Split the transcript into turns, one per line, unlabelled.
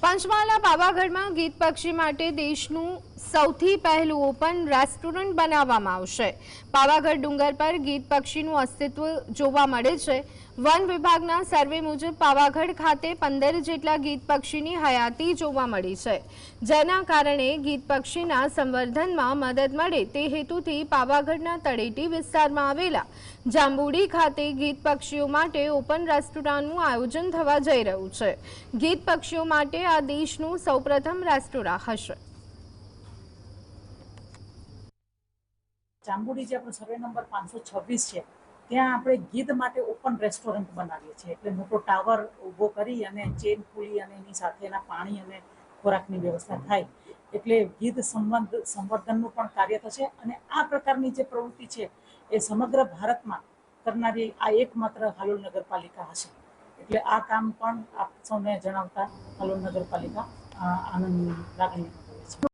પંચમહાલના પાવાગઢમાં ગીત પક્ષી માટે દેશનું સૌથી પહેલું ઓપન રેસ્ટોરન્ટ બનાવવામાં આવશે. પાવાગઢ ડુંગર પર ગીત પક્ષીનું અસ્તિત્વ જોવા મળે છે. વન વિભાગના સર્વે મુજબ પાવાગઢ ખાતે પંદર જેટલા ગીત પક્ષીની હયાતી જોવા મળી છે. જેના કારણે ગીત પક્ષીના સંવર્ધનમાં મદદ મળે તે હેતુથી પાવાગઢના તળેટી વિસ્તારમાં આવેલા જાંબુડી ખાતે ગીત પક્ષીઓ માટે ઓપન રેસ્ટોરન્ટનું આયોજન થવા જઈ રહ્યું છે. ગીત પક્ષીઓ માટે આ દેશનું સૌપ્રથમ રેસ્ટોરાં હશે.
જાંબુડી જે આપણો સર્વે નંબર પાંચસો છવ્વીસ છે, ત્યાં આપણે ગીધ માટે ઓપન રેસ્ટોરન્ટ બનાવીએ છીએ. એટલે મોટો ટાવર ઊભો કરી અને ચેન ખુલી અને એની સાથેના પાણી અને ખોરાકની વ્યવસ્થા થાય. એટલે ગીધ સંબંધ સંવર્ધનનું પણ કાર્ય થશે અને આ પ્રકારની જે પ્રવૃત્તિ છે એ સમગ્ર ભારતમાં કરનારી આ એકમાત્ર હાલોલ નગરપાલિકા હશે. એટલે આ કામ પણ આપ સૌને જણાવતા હાલોલ નગરપાલિકા અ, આનંદની લાગણી.